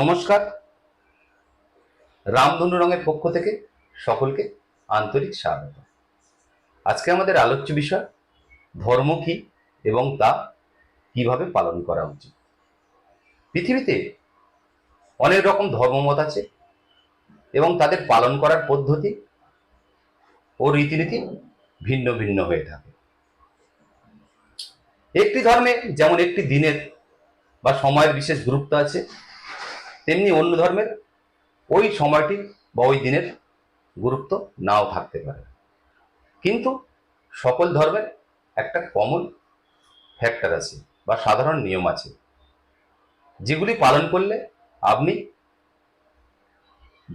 নমস্কার। রামধনু রঙের পক্ষ থেকে সকলকে আন্তরিক স্বাগত। আজকে আমাদের আলোচ্য বিষয়, ধর্ম কি এবং তা কীভাবে পালন করা উচিত? পৃথিবীতে অনেক রকম ধর্মমত আছে এবং তাদের পালন করার পদ্ধতি ও রীতিনীতি ভিন্ন ভিন্ন হয়ে থাকে। একটি ধর্মে যেমন একটি দিনের বা সময়ের বিশেষ গুরুত্ব আছে তেমনি অন্য ধর্মের ওই সময়টি বা ওই দিনের গুরুত্ব নাও থাকতে পারে। কিন্তু সকল ধর্মের একটা কমন ফ্যাক্টর আছে বা সাধারণ নিয়ম আছে। যেগুলি পালন করলে আপনি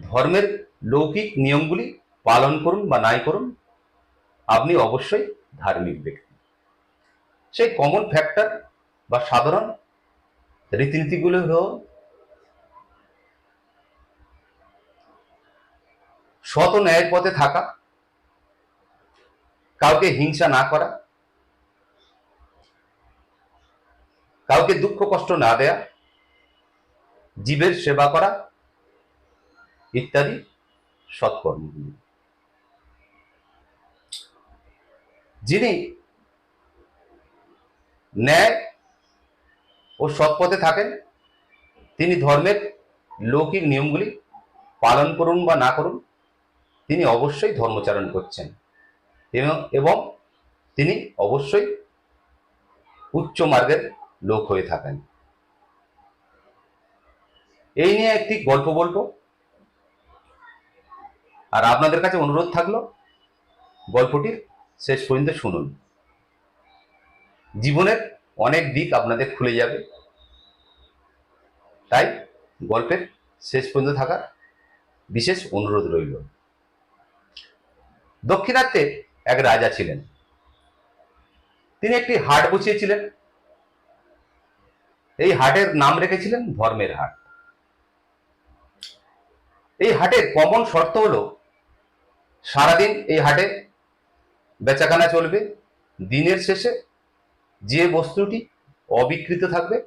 ধর্মের লৌকিক নিয়মগুলি পালন করুন বা নাই করুন, আপনি অবশ্যই ধার্মিক ব্যক্তি। সেই কমন ফ্যাক্টর বা সাধারণ রীতিনীতিগুলো হলো ও ন্যায়ের পথে থাকা, কাউকে হিংসা না করা, কাউকে দুঃখ কষ্ট না দেয়া, জীবের সেবা করা ইত্যাদি সৎকর্মগুলি। যিনি ন্যায় ও সৎপথে থাকেন, তিনি ধর্মের লৌকিক নিয়মগুলি পালন করুন বা না করুন তিনি অবশ্যই ধর্মচারণ করছেন। এবং তিনি অবশ্যই উচ্চ মার্গের লোক হয়ে থাকেন। এই নিয়ে একটি গল্প বলব। আর আপনাদের কাছে অনুরোধ থাকল, গল্পটির শেষ পর্যন্ত শুনুন। জীবনের অনেক দিক আপনাদের খুলে যাবে। তাই গল্পের শেষ পর্যন্ত থাকার বিশেষ অনুরোধ রইল। দক্ষিণাত্যে এক রাজা ছিলেন। তিনি একটি হাট বসিয়েছিলেন। এই হাটের নাম রেখেছিলেন ধর্মের হাট। এই হাটের কমন শর্ত হলো, সারাদিন এই হাটে বেচাকেনা চলবে, দিনের শেষে যে বস্তুটি অবিকৃত থাকবে,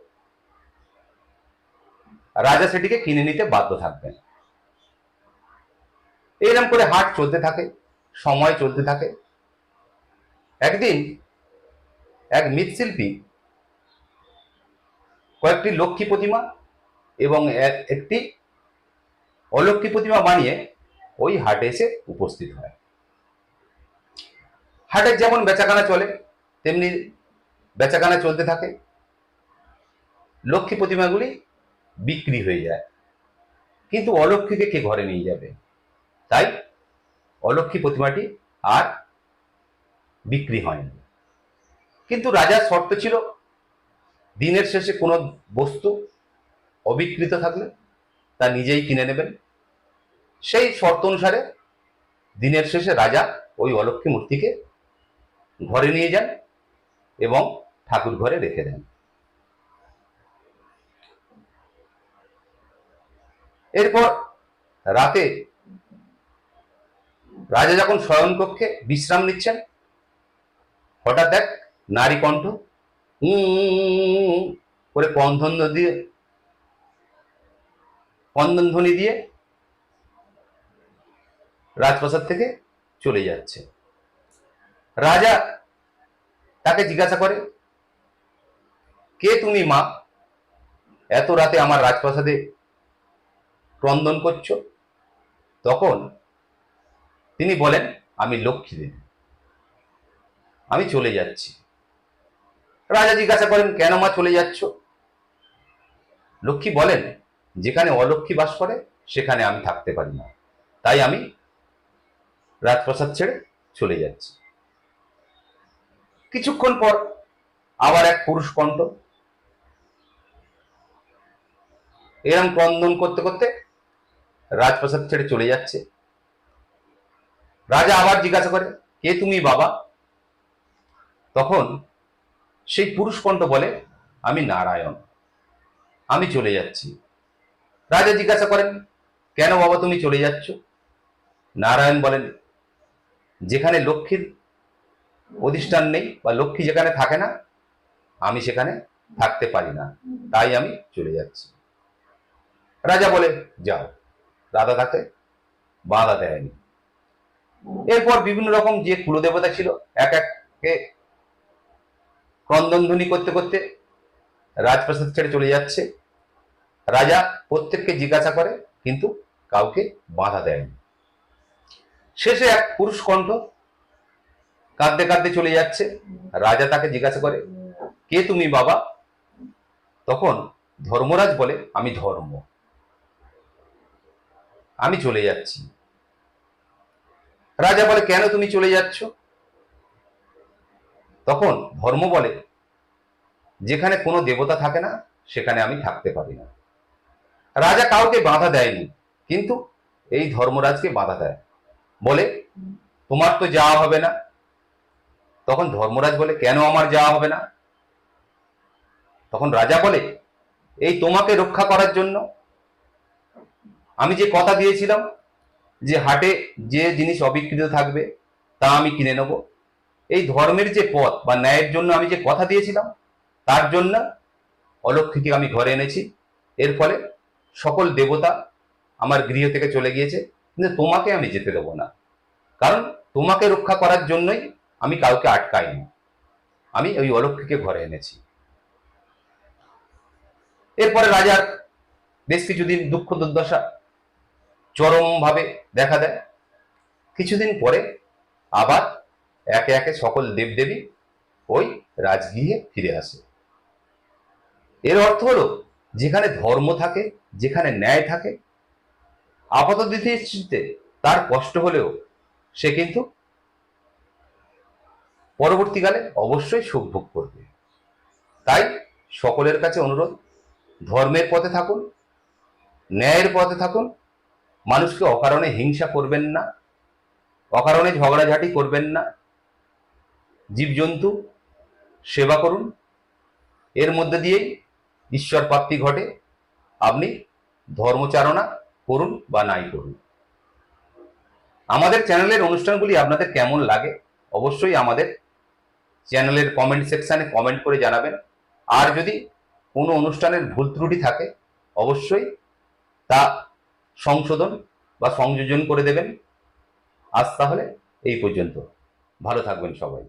রাজা সেটিকে কিনে নিতে বাধ্য থাকবেন। এইরকম করে হাট চলতে থাকে। সময় চলতে থাকে। একদিন এক মৃৎশিল্পী কয়েকটি লক্ষ্মী প্রতিমা এবং একটি অলক্ষ্মী প্রতিমা বানিয়ে ওই হাটে এসে উপস্থিত হয়। হাটের যেমন বেচাকেনা চলে, তেমনি বেচাকেনা চলতে থাকে। লক্ষ্মী প্রতিমাগুলি বিক্রি হয়ে যায়। কিন্তু অলক্ষ্মীকে কে ঘরে নিয়ে যাবে? তাই অলক্ষ্মী প্রতিমাটি আর বিক্রি হয়নি। কিন্তু রাজার শর্ত ছিল, দিনের শেষে কোনো বস্তু অবিকৃত থাকলে তা নিজেই কিনে নেবেন। সেই শর্ত অনুসারে দিনের শেষে রাজা ওই অলক্ষ্মী মূর্তিকে ঘরে নিয়ে যান এবং ঠাকুর ঘরে রেখে দেন। এরপর রাতে রাজা যখন শয়নকক্ষে বিশ্রাম নিচ্ছেন, হঠাৎ এক নারী কণ্ঠ করে কন্ধন দিয়ে কন্দন ধ্বনি দিয়ে রাজপ্রাসাদ থেকে চলে যাচ্ছে। রাজা তাকে জিজ্ঞাসা করে, কে তুমি মা? এত রাতে আমার রাজপ্রাসাদে ক্রন্দন করছ? তখন তিনি বলেন, আমি লক্ষ্মী দেবী। আমি চলে যাচ্ছি। রাজা জিজ্ঞাসা করেন, কেন মা চলে যাচ্ছ? লক্ষ্মী বলেন, যেখানে অলক্ষ্মী বাস করে, সেখানে আমি থাকতে পারি না। তাই আমি রাজপ্রাসাদ ছেড়ে চলে যাচ্ছি। কিছুক্ষণ পর আবার এক পুরুষ কণ্ঠ। এরম ক্রন্দন করতে করতে রাজপ্রাসাদ ছেড়ে চলে যাচ্ছে। রাজা আবার জিজ্ঞাসা করে, কে তুমি বাবা? তখন সেই পুরুষ কণ্ঠ বলে, আমি নারায়ণ। আমি চলে যাচ্ছি। রাজা জিজ্ঞাসা করেন, কেন বাবা তুমি চলে যাচ্ছ? নারায়ণ বলেন, যেখানে লক্ষ্মীর অধিষ্ঠান নেই বা লক্ষ্মী যেখানে থাকে না, আমি সেখানে থাকতে পারি না। তাই আমি চলে যাচ্ছি। রাজা বলে, যাও। রাধা তাকে বাধা দেয়নি। এরপর বিভিন্ন রকম যে কুলদেবতা ছিল, এক এককে ক্রন্দনধ্বনি করতে করতে রাজপ্রাসাদ ছেড়ে চলে যাচ্ছে। রাজা প্রত্যেককে জিজ্ঞাসা করে, কিন্তু কাউকে বাধা দেয়নি। শেষে এক পুরুষ কণ্ঠ কাঁদতে কাঁদতে চলে যাচ্ছে। রাজা তাকে জিজ্ঞাসা করে, কে তুমি বাবা? তখন ধর্মরাজ বলে, আমি ধর্ম। আমি চলে যাচ্ছি। রাজা বলে, কেন তুমি চলে যাচ্ছ? তখন ধর্ম বলে, যেখানে কোনো দেবতা থাকে না, সেখানে আমি থাকতে পারি না। রাজা কাউকে বাধা দেয়নি, কিন্তু এই ধর্মরাজকে বাধা দেয়। বলে, তোমার তো যাওয়া হবে না। তখন ধর্মরাজ বলে, কেন আমার যাওয়া হবে না? তখন রাজা বলে, এই তোমাকে রক্ষা করার জন্য আমি যে কথা দিয়েছিলাম যে হাটে যে জিনিস অবিকৃত থাকবে, তা আমি কিনে নেব। এই ধর্মের যে পথ বা ন্যায়ের জন্য আমি যে কথা দিয়েছিলাম, তার জন্য অলক্ষীকে আমি ঘরে এনেছি। এর ফলে সকল দেবতা আমার গৃহ থেকে চলে গিয়েছে, কিন্তু তোমাকে আমি যেতে দেবো না। কারণ তোমাকে রক্ষা করার জন্যই আমি কাউকে আটকাইনি। আমি ওই অলক্ষীকে ঘরে এনেছি। এরপরে রাজার বেশ কিছুদিন দুঃখ দুর্দশা চরমভাবে দেখা দেয়। কিছুদিন পরে আবার একে একে সকল দেবদেবী ওই রাজগৃহে ফিরে আসে। এর অর্থ হলো, যেখানে ধর্ম থাকে, যেখানে ন্যায় থাকে, আপাত দৃষ্টিতে তার কষ্ট হলেও সে কিন্তু পরবর্তীকালে অবশ্যই সুখ ভোগ করবে। তাই সকলের কাছে অনুরোধ, ধর্মের পথে থাকুন, ন্যায়ের পথে থাকুন মানুষকে অকারণে হিংসা করবেন না, অকারণে ঝগড়াঝাটি করবেন না। জীবজন্তু, সেবা করুন। এর মধ্যে দিয়েই ঈশ্বর প্রাপ্তি ঘটে। আপনি ধর্মচারণা করুন বা নাই করুন। আমাদের চ্যানেলের অনুষ্ঠানগুলি আপনাদের কেমন লাগে অবশ্যই আমাদের চ্যানেলের কমেন্ট সেকশানে কমেন্ট করে জানাবেন। আর যদি কোনো অনুষ্ঠানের ভুল ত্রুটি থাকে, অবশ্যই তা সংশোধন বা সংযোজন করে দেবেন। আজ তাহলে এই পর্যন্ত। ভালো থাকবেন সবাই।